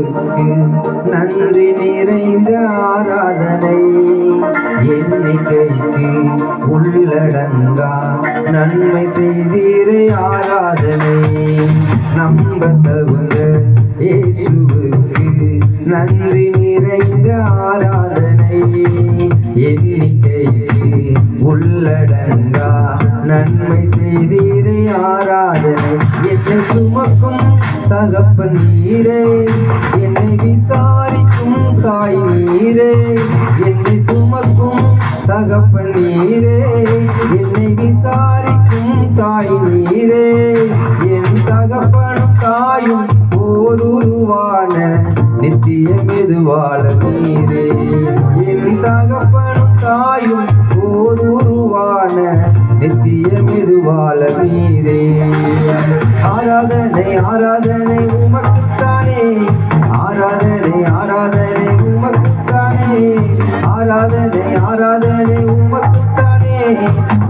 இயேசுவுக்கு நன்றி நிறைந்த ஆராதனை. எண்ணிக்கைக்கு உள்ளடங்கா நன்மை செய்தீரே ஆராதனை. நம்ப தகுந்த இயேசுவுக்கு நன்றி நிறைந்த ஆராதனை. எண்ணிக்கைக்கு உள்ளடங்கா நன்மை செய்தீரே ஆராதனை. என்னை சுமக்கும் தகப்பன் நீரே. என்னை விசாரிக்கும் தாய் நீரே. என்னை சுமக்கும் தகப்பன் நித்திய மெதுவாழ நீரே ஆராதனை ஆராதனை உமக்குத்தானே. ஆராதனை ஆராதனை உமக்குத்தானே. ஆராதனை ஆராதனை உமக்குத்தானே.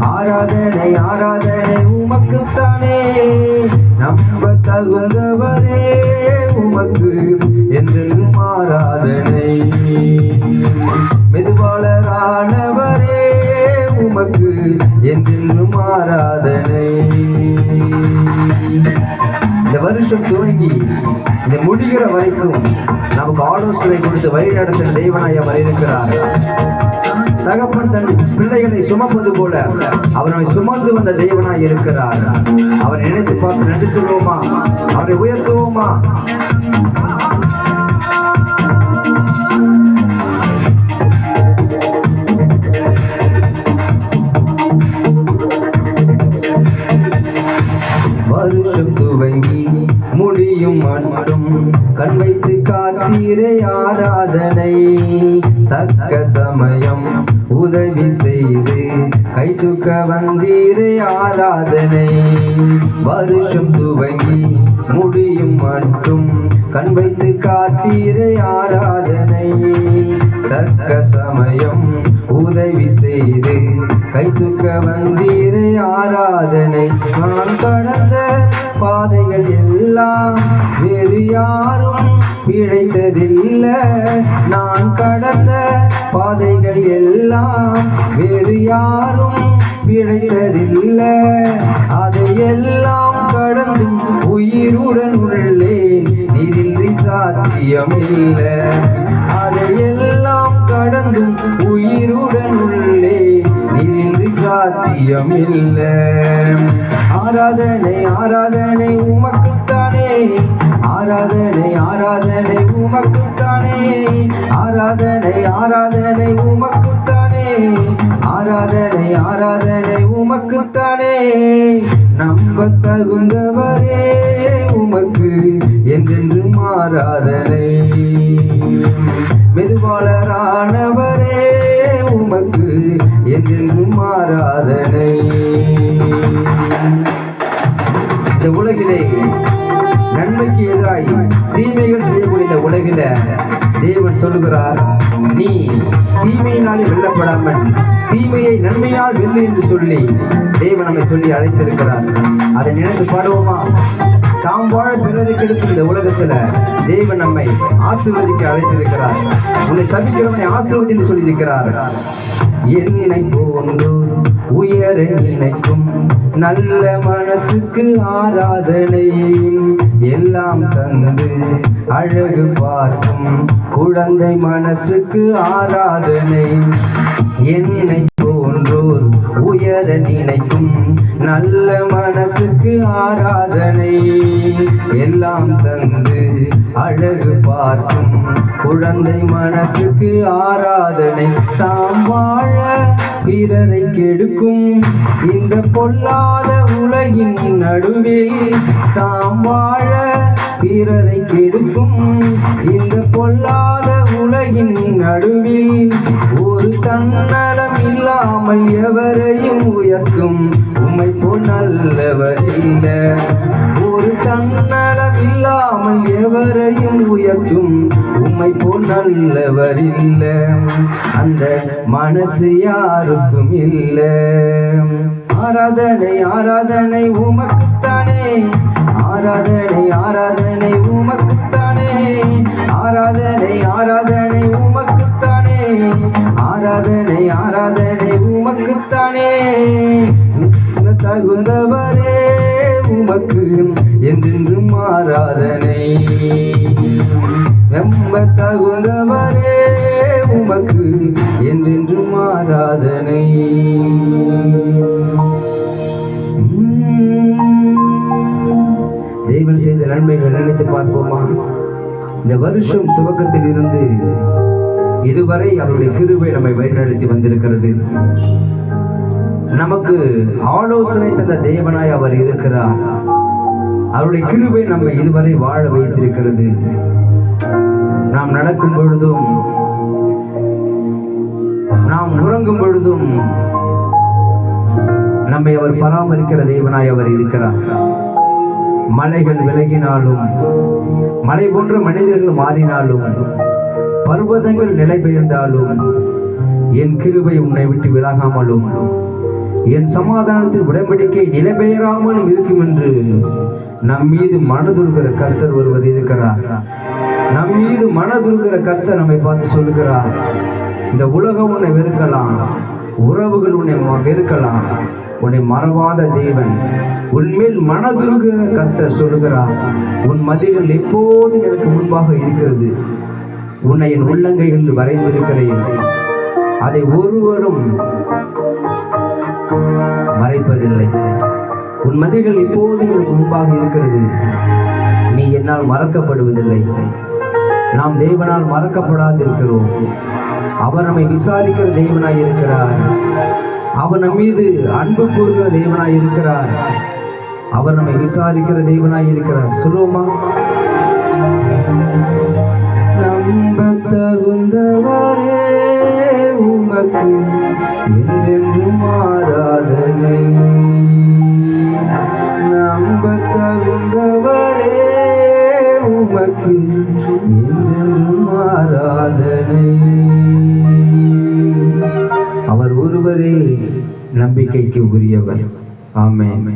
ஆராதனை ஆராதனை உமக்குத்தானே. நம்ப தகுந்தவரே உமக்கு என்றென்றும் ஆராதனை. மெதுவாளரானவர் உமக்கு என்றென்றும் ஆராதனை. இந்த வருஷம் துவங்கி இந்த முடிகிற வரைக்கும் நமக்கு ஆலோசனை கொடுத்து வழி நடத்தின தெய்வனாய் அவர் இருக்கிறார். தகப்பன் தன் பிள்ளைகளை சுமப்பது போல அவரை சுமந்து வந்த தெய்வனாய் இருக்கிறார். அவரை நினைத்து பார்த்து நன்றி சொல்வோமா அவரை உயர்த்துவோமா? தக்க சமயம் உதவி செய்து கை தூக்க வந்தீரே ஆராதனை. வருஷம் துவங்கி முடியும் மட்டும் கண் வைத்து காத்தீரே ஆராதனை. தக்க சமயம் உதவி செய்து கை தூக்க வந்தீரே ஆராதனை. நான் கடந்த பாதைகள் எல்லாம் வேறு யாரும் பிழைத்ததில்லை. நான் கடந்த பாதைகள் எல்லாம் வேறு யாரும் பிழைத்ததில்லை அதையெல்லாம் கடந்தும் உயிருடன் உள்ளே நீரின்றி சாத்தியமில்லை அதையெல்லாம் கடந்தும் உயிருடன் உள்ளே நீரின்றி சாத்தியமில்லை ஆராதனை ஆராதனை உமக்குத்தானே. ஆராதனை ஆராதனை உமக்குத்தானே. ஆராதனை ஆராதனை உமக்குத்தானே. ஆராதனை ஆராதனை உமக்குத்தானே. நம்ப தகுந்தவரே உமக்கு என்றென்றும் ஆராதனை. மெதுவாளரானவரே உமக்கு என்றென்றும் ஆராதனை. நன்மைக்கு எதிராய் தீமைகள் செய்யக்கூடிய இந்த உலகில தேவன் சொல்லுகிறார் நீ தீமையினாலே வெல்லப்படாமல் தீமையை நன்மையால் வெல்லு என்று சொல்லி தேவன் நம்மை சொல்லி அழைத்திருக்கிறார். அதை நினைத்து பாடுவோமா? தாம் வாழ பிறருக்கு கெடுக்கும் இந்த உலகத்துல தேவன் நம்மை ஆசீர்வதிக்க அழைத்திருக்கிறார். உன்னை சபிக்கிறவனை ஆசீர்வதி என்று சொல்லியிருக்கிறார். என்னை போன்று உயர நினைக்கும் நல்ல மனசுக்கு ஆராதனை எல்லாம் தந்து அழகு பார்க்கும் குழந்தை மனசுக்கு ஆராதனை. என்னை போன்றோர் உயர நினைக்கும் நல்ல மனசுக்கு ஆராதனை. எல்லாம் தந்து அழகு பார்க்கும் குழந்தை மனசுக்கு ஆராதனை. தாம் வாழ பிறரை கெடுக்கும் இந்த பொல்லாத உலகின் நடுவே தாம் வாழ பிறரை கெடுக்கும். இந்த பொல்லாத உலகின் நடுவில் ஒரு தன்னலம் இல்லாமல் எவரையும் உயர்த்தும். உம்மை போல் நல்லவர் இல்ல. ஒரு தன்னலம் இல்லாமல் எவரையும் உயர்த்தும். உம்மை போல் நல்லவர் இல்ல. அந்த மனசு யாருக்கும் இல்லை. ஆராதனை ஆராதனை உமக்குத்தானே. ஆராதனை ஆராதனை உமக்குத்தானே. ஆராதனை ஆராதனை உமக்குத்தானே. ஆராதனை ஆராதனை உமக்குத்தானே. தகுந்தவரே உமக்கு என்றென்றும் ஆராதனை. நம்ம தகுந்தவரே இந்த வருஷம் துவக்கத்தில் இருந்து இதுவரை அவருடைய கிருபை நம்மை வழிநடத்தி வந்திருக்கிறது. நமக்கு ஆலோசனை தந்த தேவனாய் அவர் இருக்கிறார். அவருடைய கிருபை நம்மை இதுவரை வாழ வைத்திருக்கிறது. நாம் நடக்கும் பொழுதும் நாம் உறங்கும் பொழுதும் நம்மை அவர் பராமரிக்கிற தேவனாய் அவர் இருக்கிறார். மலைகள் விலகினாலும் மலை போன்ற மனிதர்கள் மாறினாலும் பர்வதங்கள் நிலை பெயர்ந்தாலும் என் கிருபை உன்னை விட்டு விலகாமலும் என் சமாதானத்தில் உடன்படிக்கை நிலை பெயராமலும் இருக்கும் என்று நம் மீது மனதுருகிற கர்த்தர் ஒருவர் இருக்கிறார். நம் மீது மனதுருகிற கர்த்தர் நம்மை பார்த்து சொல்லுகிறார் இந்த உலகம் உன்னை வெறுக்கலாம் உறவுகள் உன்னை வெறுக்கலாம் உன்னை மறவாத தேவன். உன்மேல் மனதுருகிற கர்த்தர் சொல்லுகிறார். உன் மதில்கள் எப்போதும் எனக்கு முன்பாக இருக்கிறது. உன்னை என் உள்ளங்கைகளில் வரைந்திருக்கிறேன். அதை ஒருவரும் மறைப்பதில்லை. உன் மதில்கள் எப்போதும் எனக்கு முன்பாக இருக்கிறது. நீ என்னால் மறக்கப்படுவதில்லை. நாம் தேவனால் மறக்கப்படாதிருக்கிறோம். அவர் நம்மை விசாரிக்கிற தெய்வனாய் இருக்கிறார் அவர் நம் மீது அன்பு கூறுகிற தேவனாய் இருக்கிறார். அவர் நம்மை விசாரிக்கிற தேவனாய் இருக்கிறார். சொல்லுவோமா? நம்பத் தகுந்தவரே உமக்கு என்றென்றும் ஆராதனை நம்பத் தகுந்தவரே உமக்கு என்றென்றும் ஆராதனை நம்பிக்கைக்கு உரியவர் ஆமென்